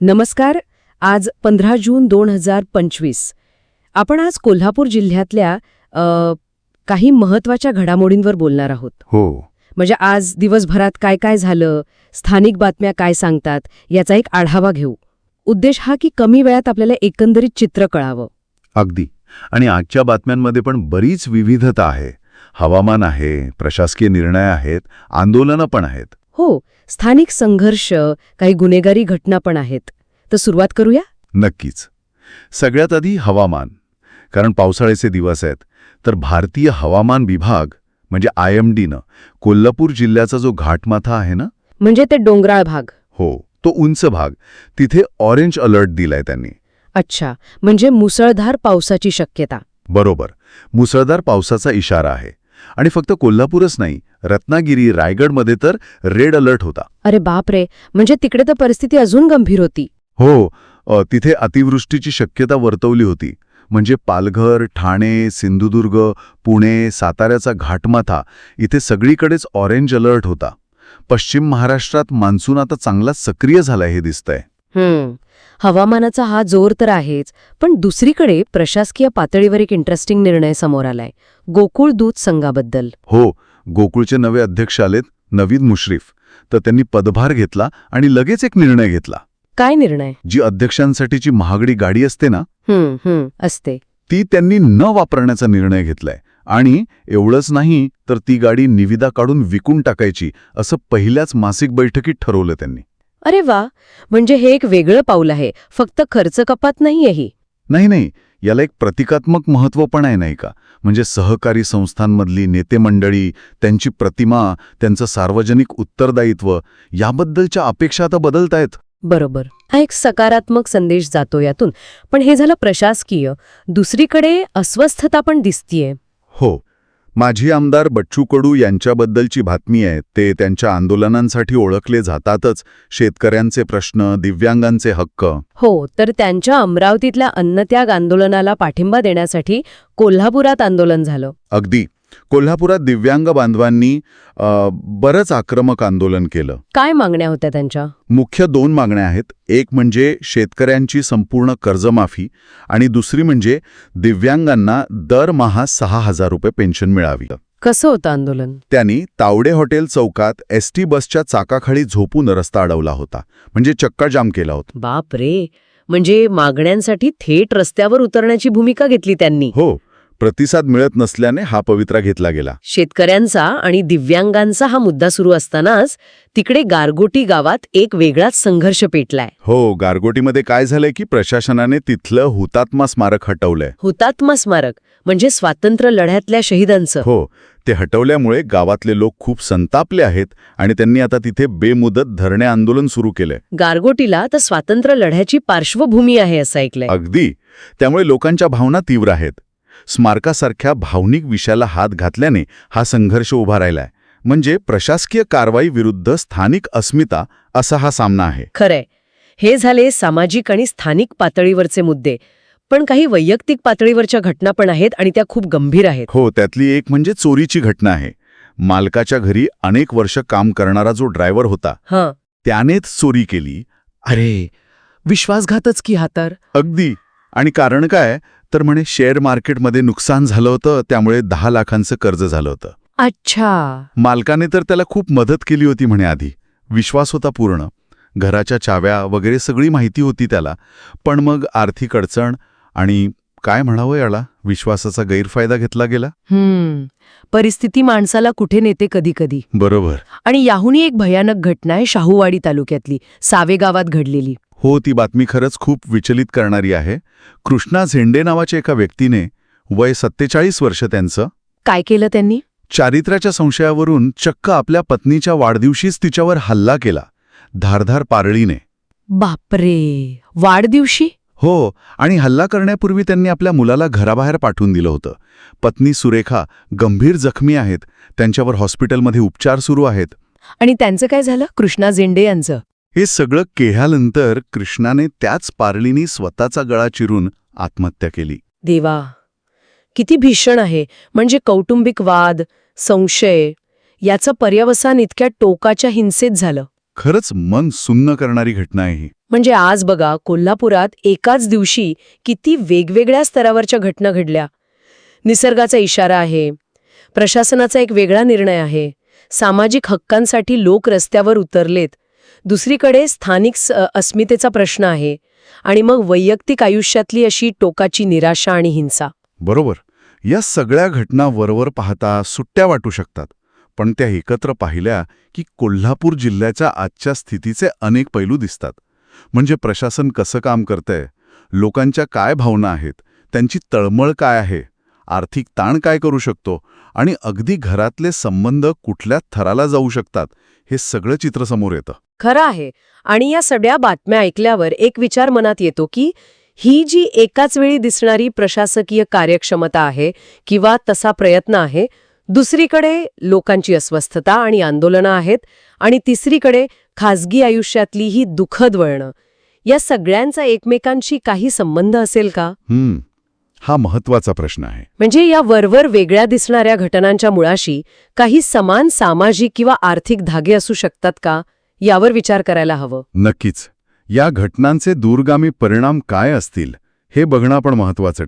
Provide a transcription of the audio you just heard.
नमस्कार आज पंधरा जून दोन हजार पंचवीस. आपण आज कोल्हापूर जिल्ह्यातल्या अ, काही महत्त्वाच्या घडामोडींवर बोलणार आहोत. हो. म्हणजे आज दिवसभरात काय काय झालं स्थानिक बातम्या काय सांगतात याचा एक आढावा घेऊ. उद्देश हा की कमी वेळात आपल्याला एकंदरीत चित्र कळावं. अगदी. आणि आजच्या बातम्यांमध्ये पण बरीच विविधता आहे. हवामान आहे प्रशासकीय निर्णय आहेत आंदोलनं पण आहेत. हो स्थानिक संघर्ष काही गुन्हेगारी घटना पण आहेत. तर सुरुवात करूया? नक्कीच. सगळ्यात आधी हवामान. कारण पावसाळ्याचे दिवस आहेत. तर भारतीय हवामान विभाग म्हणजे आय एम डीनं कोल्हापूर जिल्ह्याचा जो घाटमाथा आहे ना? म्हणजे ते डोंगराळ भाग. हो तो उंच भाग. तिथे ऑरेंज अलर्ट दिलाय त्यांनी. अच्छा म्हणजे मुसळधार पावसाची शक्यता. बरोबर. मुसळधार पावसाचा इशारा आहे. आणि फक्त कोल्हापूरच नाही रत्नागिरी रायगडमध्ये तर रेड अलर्ट होता. अरे बापरे म्हणजे तिकडे तर परिस्थिती अजून गंभीर होती. हो अ, तिथे अतिवृष्टीची शक्यता वर्तवली होती. म्हणजे पालघर ठाणे सिंधुदुर्ग पुणे साताऱ्याचा घाटमाथा इथे सगळीकडेच ऑरेंज अलर्ट होता. पश्चिम महाराष्ट्रात मान्सून आता चांगलाच सक्रिय झालाय हे दिसतंय. हम्म. हवामानाचा हा जोर तर आहेच पण दुसरीकडे प्रशासकीय पातळीवर एक इंटरेस्टिंग निर्णय समोर आलाय. गोकुळ दूध संघाबद्दल. हो गोकुळचे नवे अध्यक्ष आलेत नवीद मुश्रीफ. तर त्यांनी पदभार घेतला आणि लगेच एक निर्णय घेतला. काय निर्णय? जी अध्यक्षांसाठीची महागडी गाडी असते ना? हम्म हम्म असते. ती त्यांनी न वापरण्याचा निर्णय घेतलाय. आणि एवढंच नाही तर ती गाडी निविदा काढून विकून टाकायची असं पहिल्याच मासिक बैठकीत ठरवलं त्यांनी. अरे वा म्हणजे हे एक वेगळं पाऊल आहे फक्त खर्च कपात नाहीयेही नाही नाही याला एक प्रतिकात्मक महत्त्व पण आहे नाही का? म्हणजे सहकारी संस्थांमधली नेते मंडळी त्यांची प्रतिमा त्यांचं सार्वजनिक उत्तरदायित्व याबद्दलच्या अपेक्षा आता बदलतायत. बरोबर. हा एक सकारात्मक संदेश जातो यातून. पण हे झालं प्रशासकीय. दुसरीकडे अस्वस्थता पण दिसतीये. हो माजी आमदार बच्चू कडू यांच्याबद्दलची बातमी आहे. ते त्यांच्या आंदोलनांसाठी ओळखले जातातच. शेतकऱ्यांचे प्रश्न दिव्यांगांचे हक्क. हो तर त्यांच्या अमरावतीतल्या अन्नत्याग आंदोलनाला पाठिंबा देण्यासाठी कोल्हापुरात आंदोलन झालं. अगदी. कोल्हापुरात दिव्यांग बांधवांनी अ, बरंच आक्रमक आंदोलन केलं. काय मागण्या होत्या त्यांच्या? मुख्य दोन मागण्या आहेत. एक म्हणजे शेतकऱ्यांची संपूर्ण कर्जमाफी आणि दुसरी म्हणजे दिव्यांगांना दरमहा सहा हजार रुपये पेन्शन मिळावी. कसं होतं आंदोलन? त्यांनी तावडे हॉटेल चौकात एस टी बसच्या चाकाखाली झोपून रस्ता अडवला होता. म्हणजे चक्का जाम केला होता. बाप रे म्हणजे मागण्यांसाठी थेट रस्त्यावर उतरण्याची भूमिका घेतली त्यांनी. हो. प्रतिसाद मिळत नसल्याने हा पवित्रा घेतला गेला. शेतकऱ्यांचा आणि दिव्यांगांचा हा मुद्दा सुरू असतानाच तिकडे गारगोटी गावात एक वेगळाच संघर्ष पेटलाय. हो गारगोटीमध्ये काय झालंय की प्रशासनाने तिथलं हुतात्मा स्मारक हटवलंय. हुतात्मा स्मारक म्हणजे स्वातंत्र्य लढ्यातल्या शहीदांचं. हो ते हटवल्यामुळे गावातले लोक खूप संतापले आहेत आणि त्यांनी आता तिथे बेमुदत धरणे आंदोलन सुरू केलंय. गारगोटीला तर स्वातंत्र्य लढ्याची पार्श्वभूमी आहे असं ऐकलंय. अगदी. त्यामुळे लोकांच्या भावना तीव्र आहेत. स्मारकासारख्या भावनिक विषयाला हात घातल्याने हा संघर्ष उभा राहिलाय. म्हणजे प्रशासकीय कारवाई विरुद्ध स्थानिक अस्मिता असा हा सामना आहे. खरंय. हे झाले सामाजिक आणि स्थानिक पातळीवरचे मुद्दे. पण काही वैयक्तिक पातळीवरच्या घटना पण आहेत आणि त्या खूप गंभीर आहेत. हो त्यातली एक म्हणजे चोरीची घटना आहे. मालकाच्या घरी अनेक वर्ष काम करणारा जो ड्रायव्हर होता हं. त्यानेच चोरी केली. अरे विश्वासघातच की हा तर. अगदी. आणि कारण काय? तर म्हणे शेअर मार्केटमध्ये नुकसान झालं होतं त्यामुळे दहा लाखांचं कर्ज झालं होतं. अच्छा. मालकाने तर त्याला खूप मदत केली होती म्हणे आधी. विश्वास होता पूर्ण. घराच्या चाव्या वगैरे सगळी माहिती होती त्याला. पण मग आर्थिक अडचण आणि काय म्हणावं याला? विश्वासाचा गैरफायदा घेतला गेला? परिस्थिती माणसाला कुठे नेते कधी कधी बरोबर. आणि याहूनही एक भयानक घटना आहे शाहूवाडी तालुक्यातली. सावे गावात घडलेली. हो ती बातमी खरंच खूप विचलित करणारी आहे. कृष्णा झेंडे नावाच्या एका व्यक्तीने वय सत्तेचाळीस वर्ष त्यांचं काय केलं त्यांनी? चारित्र्याच्या संशयावरून चक्क आपल्या पत्नीच्या वाढदिवशीच तिच्यावर हल्ला केला धारधार पारळीने. बापरे! वाढदिवशी? हो आणि हल्ला करण्यापूर्वी त्यांनी आपल्या मुलाला घराबाहेर पाठवून दिलं होतं. पत्नी सुरेखा गंभीर जखमी आहेत त्यांच्यावर हॉस्पिटलमध्ये उपचार सुरू आहेत. आणि त्यांचं काय झालं? कृष्णा झेंडे यांचं. हे सगळं केल्यानंतर कृष्णाने त्याच पारळीनी स्वतःचा गळा चिरून आत्महत्या केली. देवा किती भीषण आहे. म्हणजे कौटुंबिक वाद संशय याचं पर्यवसान इतक्या टोकाच्या हिंसेत झालं. खरंच मन सुन्न करणारी घटना आहे म्हणजे आज बघा कोल्हापुरात एकाच दिवशी किती वेगवेगळ्या स्तरावरच्या घटना घडल्या. निसर्गाचा इशारा आहे प्रशासनाचा एक वेगळा निर्णय आहे. सामाजिक हक्कांसाठी लोक रस्त्यावर उतरलेत दुसरीकडे स्थानिक अस्मितेचा प्रश्न आहे आणि मग वैयक्तिक आयुष्यातली अशी टोकाची निराशा आणि हिंसा. बरोबर. या सगळ्या घटना वरवर पाहता सुट्ट्या वाटू शकतात पण त्या एकत्र पाहिल्या की कोल्हापूर जिल्ह्याच्या आजच्या स्थितीचे अनेक पैलू दिसतात. म्हणजे प्रशासन कसं काम करतंय लोकांच्या काय भावना आहेत त्यांची तळमळ काय आहे आर्थिक ताण काय करू शकतो आणि अगदी घरातले संबंध कुठल्या थराला जाऊ शकतात हे सगळं चित्र समोर येतं. खरं आहे. आणि या सगळ्या बातम्या ऐकल्यावर एक विचार मनात येतो की ही जी एकाच वेळी दिसणारी प्रशासकीय कार्यक्षमता आहे किंवा तसा प्रयत्न आहे दुसरीकडे लोकांची अस्वस्थता आणि आंदोलनं आहेत आणि तिसरीकडे खासगी आयुष्यातली ही दुःखद वळणं. या सगळ्यांचा एकमेकांशी काही संबंध असेल का? हम्म. हा महत्त्वाचा प्रश्न आहे. म्हणजे या वरवर वेगळ्या दिसणाऱ्या घटनांच्या मुळाशी काही समान सामाजिक किंवा आर्थिक धागे असू शकतात का? यावर विचार करायला हवं. नक्कीच. या घटनांचे दूरगामी परिणाम काय असतील हे बघणं पण महत्वाचं